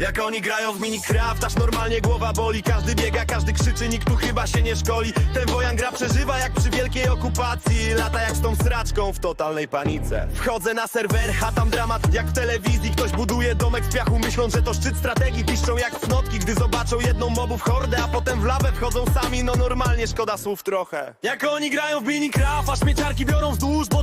Jak oni grają w Minecraft, aż normalnie głowa boli. Każdy biega, każdy krzyczy, nikt tu chyba się nie szkoli. Ten wojan gra przeżywa jak przy wielkiej okupacji. Lata jak z tą sraczką w totalnej panice. Wchodzę na serwer, a tam dramat jak w telewizji. Ktoś buduje domek z piachu, myślą, że to szczyt strategii. Piszczą jak pnotki, gdy zobaczą jedną mobów hordę A potem w lawę wchodzą sami, no normalnie szkoda słów trochę. Jak oni grają w Minecraft, a śmieciarki biorą wzdłuż Bo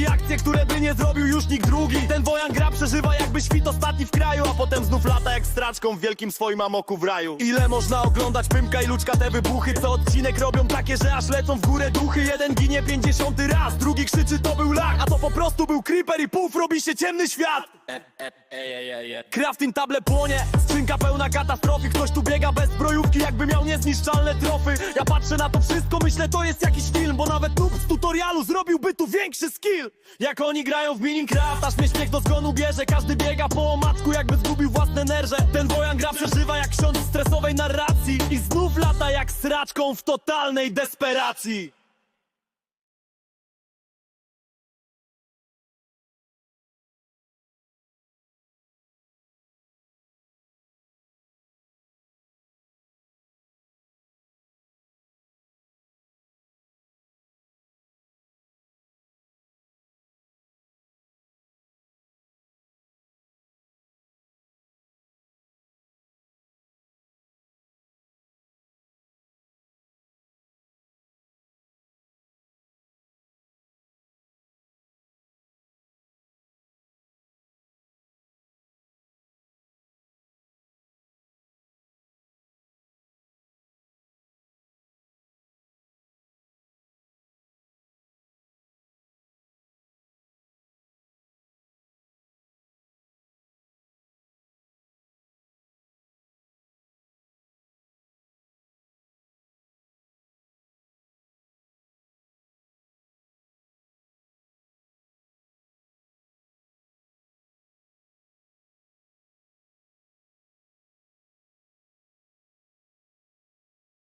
robi akcje, które by nie zrobił już nikt drugi. Ten wojan gra przeżywa jakby świt ostatni w kraju A potem znów lata jak straczką w wielkim swoim amoku w raju. Ile można oglądać Pymka i Luczka te wybuchy Co odcinek robią takie, że aż lecą w górę duchy. Jeden ginie pięćdziesiąty raz, drugi krzyczy to był lag A to po prostu był creeper i puf robi się ciemny świat. Crafting table płonie, skrzynka pełna katastrofy. Ktoś tu biega bez zbrojówki, jakby miał niezniszczalne trofy. Ja patrzę na to wszystko, myślę to jest jakiś film Bo nawet noob tutorialu zrobiłby tu większy skill. Jak oni grają w Minecraft, aż mnie śmiech do zgonu bierze. Każdy biega po omacku, jakby zgubił własne nerże Ten wojan gra przeżywa jak ksiądz stresowej narracji. I znów lata jak sraczką w totalnej desperacji